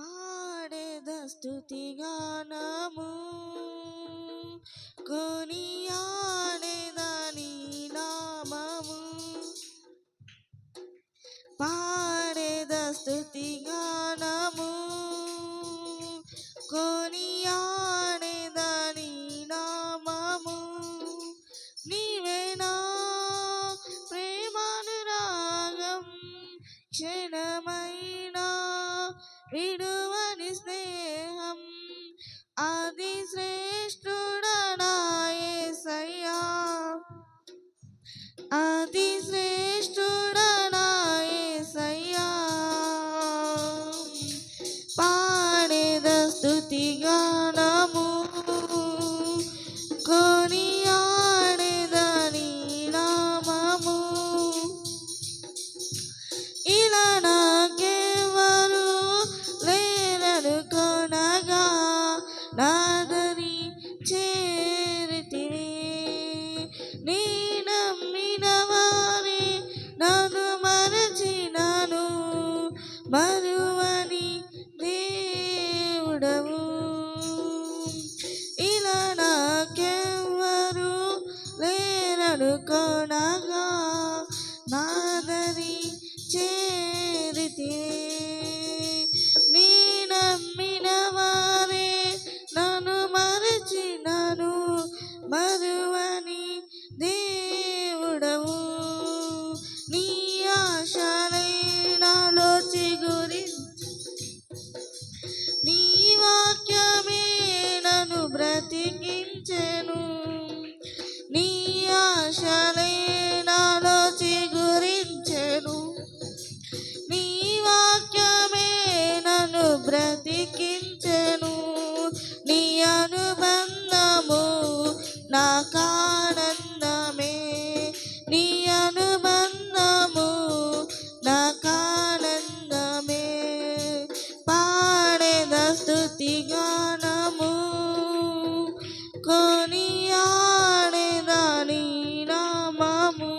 పాడేద స్థుతిగానము కొనియాడేదని నామము. పాడేద స్థుతిగానము కొనియాడేదని నామము. నీవేనా ప్రేమానురాగం. క్షణమ విడువని స్నేహం అది శ్రేష్ఠుడనాయసయ్యా అది నాదని చేరితివి. నీ నమ్మిన వారి నన్ను మరచినాను. మరువని దేవుడవు. ఇలా నాకెవ్వరు లేరను కొనగా నాదని చేరితే మరువని దేవుడవు. నీ ఆశలే చిగురి. నీ వాక్యమే నన్ను బ్రతికించే నాకానందమే నీ అనుబంధము నాకానందమే. పాడేద స్థుతి గానము కొని ఆడేదాని నామము.